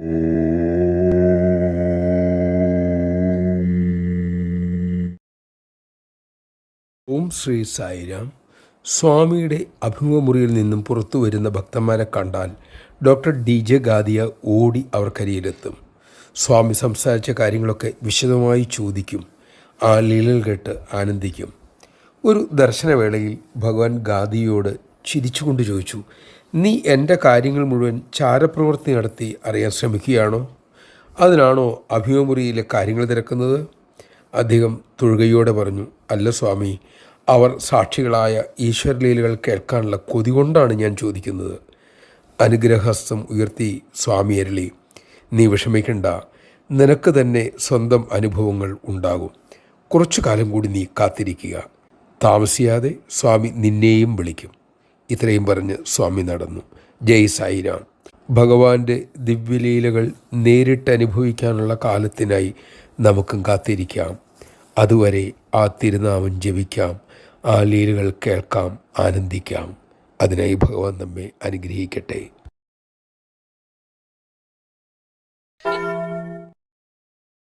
ഓം ശ്രീ സായിരാം. സ്വാമിയുടെ അഭിമുഖമുറിയിൽ നിന്നും പുറത്തു വരുന്ന ഭക്തന്മാരെ കണ്ടാൽ ഡോക്ടർ ഡി ജെ ഗാദിയ ഓടി അവർക്കരിയിലെത്തും സ്വാമി സംസാരിച്ച കാര്യങ്ങളൊക്കെ വിശദമായി ചോദിക്കും. ആ ലീലകൾ കേട്ട് ആനന്ദിക്കും. ഒരു ദർശനവേളയിൽ ഭഗവാൻ ഗാദിയോട് ചിരിച്ചുകൊണ്ട് ചോദിച്ചു നീ എന്റെ കാര്യങ്ങൾ മുഴുവൻ ചാരപ്രവൃത്തി നടത്തി അറിയാൻ ശ്രമിക്കുകയാണോ? അതിനാണോ അഭിമുറിയിലെ കാര്യങ്ങൾ തിരക്കുന്നത്? അദ്ദേഹം തൊഴുകയോടെ പറഞ്ഞു അല്ല സ്വാമി അവർ സാക്ഷികളായ ഈശ്വരലീലകൾ കേൾക്കാനുള്ള കൊതി കൊണ്ടാണ് ഞാൻ ചോദിക്കുന്നത്. അനുഗ്രഹഹസ്തം ഉയർത്തി സ്വാമി അരളി നീ വിഷമിക്കണ്ട. നിനക്ക് തന്നെ സ്വന്തം അനുഭവങ്ങൾ ഉണ്ടാകും. കുറച്ചു കാലം കൂടി നീ കാത്തിരിക്കുക. താമസിയാതെ സ്വാമി നിന്നെയും വിളിക്കും. ഇത്രയും പറഞ്ഞ് സ്വാമി നടന്നു. ജയ് സായിരാം. ഭഗവാന്റെ ദിവ്യലീലകൾ നേരിട്ട് അനുഭവിക്കാനുള്ള കാലത്തിനായി നമുക്കും കാത്തിരിക്കാം. അതുവരെ ആ തിരുനാമം ജപിക്കാം. ആ ലീലകൾ കേൾക്കാം ആനന്ദിക്കാം. അതിനായി ഭഗവാൻ നമ്മെ അനുഗ്രഹിക്കട്ടെ.